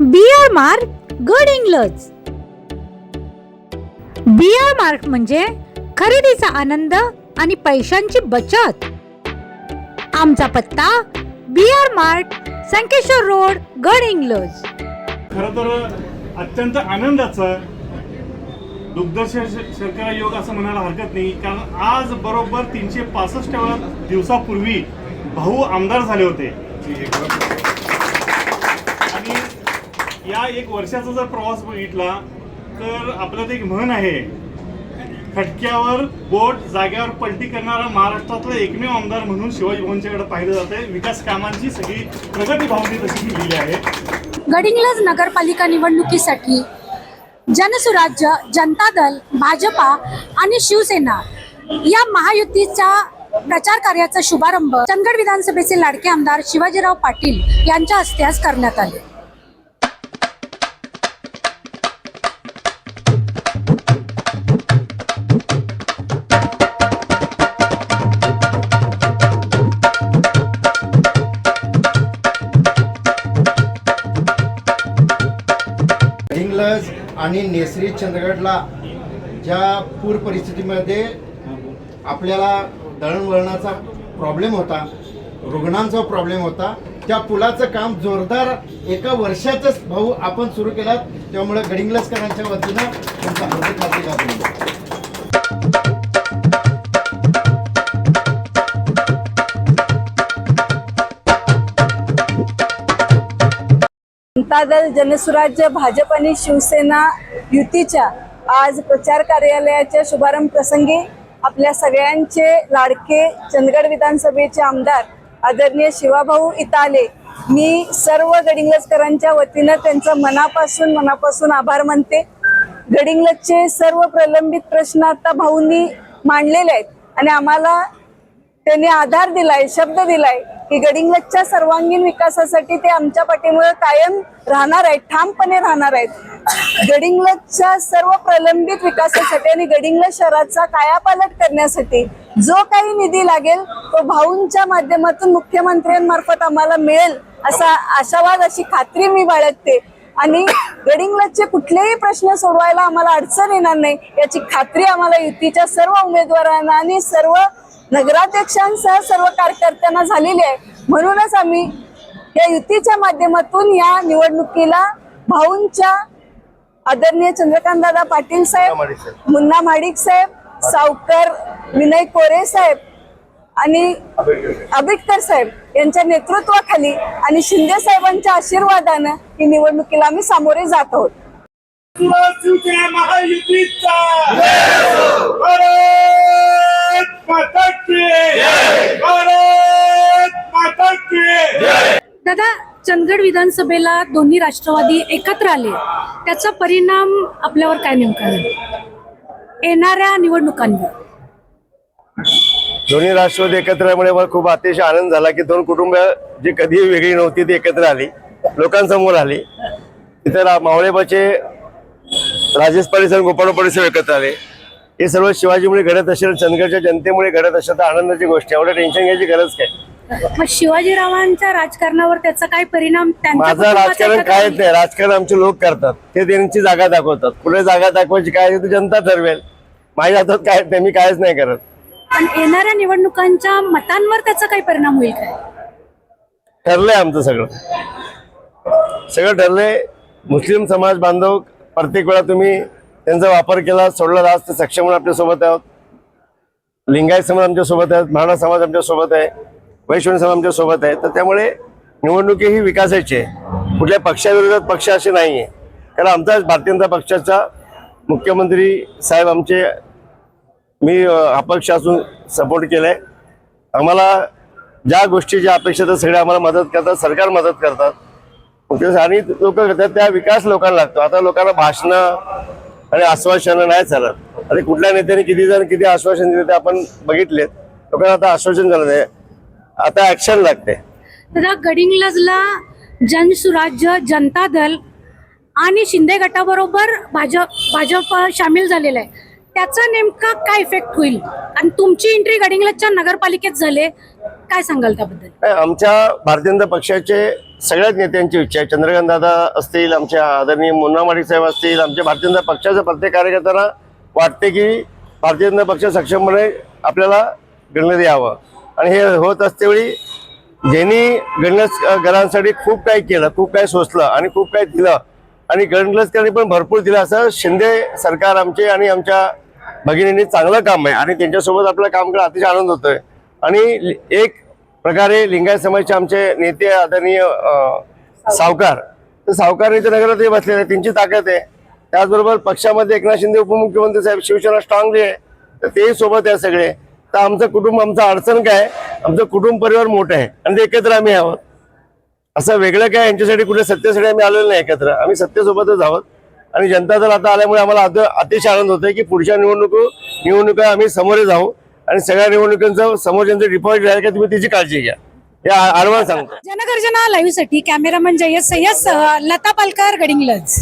Beer mark गड Inglaj beer mark म्हणजे खरेदीचा आनंद आणि पैशांची बचत. आमचा पत्ता बियर मार्ट संकेश्वर रोड गड इंग्लज खर तर अत्यंत आनंदाचा दुग्ध शर्करा योग असं म्हणायला हरकत नाही कारण आज बरोबर तीनशे पासष्ट दिवसापूर्वी भाऊ आमदार झाले होते. या एक वर्षाचा जर प्रवास बघितला तर आपल्यात एक म्हण आहे खटक्यावर बोट जाग्यावर पलटी करणारा महाराष्ट्रातला एकमेव आमदार म्हणून शिवाजी भवनच्याकडे पाहिलं जाते विकास कामांची सगळी प्रगती भावनी तशी लिहिली आहे. गडिंग्लज नगरपालिका निवडणुकीसाठी जनसुराज्य जनता दल भाजपा आणि शिवसेना या महायुतीचा प्रचार कार्याचा शुभारंभ चंदगड विधानसभेचे लाडके आमदार शिवाजीराव पाटील यांच्या हस्ते आज करण्यात आले. आणि नेसरी चंद्रगडला ज्या पूर परिस्थितीमध्ये आपल्याला दळणवळणाचा प्रॉब्लेम होता रुग्णांचा प्रॉब्लेम होता त्या पुलाचं काम जोरदार एका वर्षातच भाऊ आपण सुरू केलात त्यामुळे गडिंगलसकरांच्या वतीनं तुमचा हार्दिक हार्दिक अभिनंदन. जनतादल जनसुराज्य भाजप आणि शिवसेना युतीच्या आज प्रचार कार्यालयाच्या शुभारंभ प्रसंगी आपल्या सगळ्यांचे लाडके चंदगड विधानसभेचे आमदार आदरणीय शिवाभाऊ इताले मी सर्व गडिंग्लजकरांच्या वतीनं त्यांचं मनापासून मनापासून आभार मानते. गडिंग्लजचे सर्व प्रलंबित प्रश्न आता भाऊंनी मांडलेले आहेत आणि आम्हाला त्यांनी आधार दिलाय शब्द दिलाय. की गडिंग्लजच्या सर्वांगीण विकासासाठी ते आमच्या पाठीमुळे कायम राहणार आहेत ठामपणे राहणार आहेत. गडिंग्लजच्या सर्व प्रलंबित विकासासाठी आणि गडिंग्लज शहराचा कायापालट करण्यासाठी जो काही निधी लागेल तो भाऊंच्या माध्यमातून मुख्यमंत्र्यांमार्फत आम्हाला मिळेल असा आशावाद अशी खात्री मी बाळगते. आणि गडिंग्लजचे कुठलेही प्रश्न सोडवायला आम्हाला अडचण येणार नाही याची खात्री आम्हाला युतीच्या सर्व उमेदवारांना आणि सर्व नगराध्यक्षांसह सर्व कार्यकर्त्यांना झालेली आहे. म्हणूनच आम्ही या युतीच्या माध्यमातून या निवडणुकीला भाऊंच्या आदरणीय चंद्रकांत दादा पाटील साहेब मुन्ना माडिक साहेब. सावकर विनय कोरे साहेब आणि आंबेडकर साहेब यांच्या नेतृत्वाखाली आणि शिंदे साहेबांच्या आशीर्वादानं ही निवडणुकीला आम्ही सामोरे जात आहोत. महायुतीचा. दादा चंदगड विधानसभेला दोन्ही राष्ट्रवादी एकत्र आले. त्याचा परिणाम आपल्यावर काय नेमका आहे? येणाऱ्या निवडणुकांवर. दोन्ही राष्ट्रवादी एकत्र आल्यामुळे मला खूप अतिशय आनंद झाला की दोन कुटुंब जी कधी वेगळी नव्हती ती एकत्र आली. लोकांसमोर आली. तिथे मावळेबाचे राजेश पाटील आणि गोपाळ पाटील साहेब एकत्र आले. हे सर्व शिवाजीमुळे घडत असेल चंदगडच्या जनतेमुळे घडत असेल तर आनंदाची गोष्ट एवढं टेन्शन घ्यायची गरज काय? मग शिवाजीरावांच्या राजकारणावर त्याचा काय परिणाम? त्यांच्या माझं कुटुंबाचा राजकारण एकत्र आल्यावर? नाही. राजकारण आमचे लोक करतात. ते त्यांची जागा दाखवतात. कुठे जागा दाखवायची काय आहे ते जनता ठरवेल. माझ्या हातात काय नाही मी कायच नाही करत. पण येणाऱ्या निवडणुकांच्या मतांवर त्याचा काय परिणाम होईल काय? ठरलंय आमचं सगळं. सगळं ठरलंय. मुस्लिम समाज बांधव प्रत्येक वेळा तुम्ही त्यांचा वापर केला सोडला आज ते सक्षम म्हणून आहोत. लिंगायत समाज आमच्यासोबत आहेत महाडा समाज आमच्यासोबत आहे वैष्णव समाज आमच्यासोबत आहे. तर त्यामुळे निवडणुकी ही विकासाची आहे. कुठल्या पक्षाविरोधात पक्ष असे नाही आहे कारण आमचा भारतीय जनता पक्षाचा मुख्यमंत्री साहेब आमचे मी अपक्ष असून सपोर्ट केलाय. आम्हाला ज्या गोष्टीच्या अपेक्षा आहेत सगळ्या आम्हाला मदत करतात सरकार मदत करतात. आणि लोक करतात त्या विकास लोकांना लागतो. आता लोकांना भाषणं आणि आश्वासनं नाही चालत. आणि कुठल्या नेत्याने किती जण किती आश्वासन दिले ते आपण बघितलेत. लोकांना आता आश्वासन झालं आहे आता ऍक्शन लागते. दादा गडिंग्लजला जनसुराज्य जनता दल आणि शिंदे गटाबरोबर भाजप भाजप सामील झालेला आहे. त्याचा नेमका काय इफेक्ट होईल? आणि तुमची एंट्री गडिंग्लजच्या नगरपालिकेत झाले काय सांगाल त्याबद्दल? आमच्या भारतीय जनता पक्षाचे सगळ्याच नेत्यांची इच्छा आहे. चंद्रकांत दादा असतील आमच्या आदरणीय मुन्ना माडिक साहेब असतील आमच्या भारतीय जनता पक्षाच्या प्रत्येक कार्यकर्त्यांना वाटते की भारतीय जनता पक्ष सक्षमपणे आपल्याला गणण्यात यावं. आणि हे होत असतेवेळी ज्यांनी गणलस घरांसाठी खूप काही केलं खूप काही सोचलं आणि खूप काही दिलं आणि गणलसकरांनी पण भरपूर दिलं असं शिंदे सरकार आमचे आणि आमच्या भगिनींनी चांगलं काम आहे आणि त्यांच्यासोबत आपलं काम करून अतिशय आनंद होतोय. आणि एक प्रकारे लिंगायत समाजचे आमचे नेते आदरणीय सावकार. तर सावकार इथे नगरातही बसलेले आहेत, त्यांची ताकद आहे. त्याचबरोबर पक्षामध्ये एकनाथ शिंदे उपमुख्यमंत्री साहेब शिवसेना स्ट्रॉंगली आहे. तर तेही सोबत आहे सगळे. तर आमचं कुटुंब आमचं अडचण काय आमचं कुटुंब परिवार मोठं आहे आणि ते एकत्र आम्ही आहोत. असं वेगळं काय यांच्यासाठी कुठे सत्तेसाठी आम्ही आलेलो नाही एकत्र. आम्ही सत्तेसोबतच आहोत. आणि जनता दल आता आल्यामुळे आम्हाला अतिशय आनंद होतोय की पुढच्या निवडणूक निवडणुका आम्ही समोर जाऊ आणि सगळ्या निवडणुकांचं समोर ज्यांचं डिपॉझिट आहे का तुम्ही त्याची काळजी घ्या. हे आडवा सांगतो. जनगर्जना लाईव्हसाठी कॅमेरामन जयस सय्यद सह लता पालकर गडिंगलज